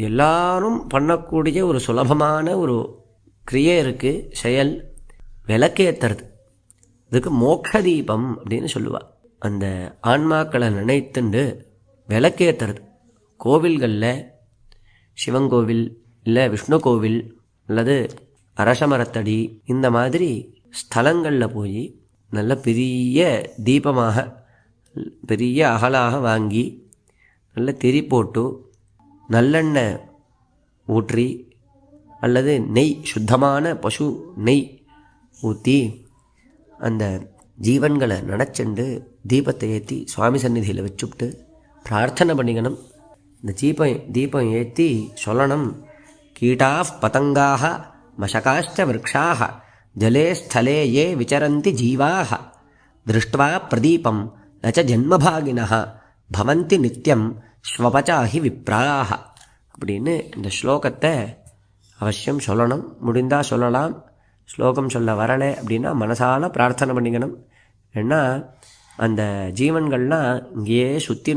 எல்லாரும் பண்ணக்கூடிய ஒரு சுலபமான ஒரு கிரியை இருக்குது செயல். விளக்கேற்றுறது இதுக்கு மோட்ச தீபம் அப்படின்னு சொல்லுவாள் அந்த ஆன்மாக்களை நினைத்துண்டு விளக்கேற்றுறது கோவில்களில் சிவங்கோவில் இல்லை விஷ்ணு கோவில் அல்லது அரசமரத்தடி இந்த மாதிரி ஸ்தலங்களில் போய் நல்ல பெரிய தீபமாக பெரிய அகலாக வாங்கி நல்ல திரி போட்டு நல்லெண்ணெய் ஊற்றி அல்லது நெய் சுத்தமான பசு நெய் ஊற்றி அந்த ஜீவன்களை நடச்செண்டு தீபத்தை ஏற்றி சுவாமி சந்நிதியில் வச்சுவிட்டு பிரார்த்தனை பண்ணிக்கணும். இந்த தீபம் தீபம் ஏற்றி சொல்லணும். கீட்டா பதங்காக மசகாஷ்ட விரக்ஷாக ஜலே ஸ்தலே ஏ விச்சரந்தி ஜீவாக திருஷ்டுவா பிரதீபம் நச்ச ஜென்மபாகினः பவந்தி நித்தியம் ஸ்வபஜாஹி விப்ராக அப்படின்னு இந்த ஸ்லோகத்தை அவசியம் சொல்லணும். முடிந்தால் சொல்லலாம். ஸ்லோகம் சொல்ல வரலை அப்படின்னா மனசால் பிரார்த்தனை பண்ணிக்கணும். ஏன்னா அந்த ஜீவன்கள்லாம் இங்கேயே சுற்றி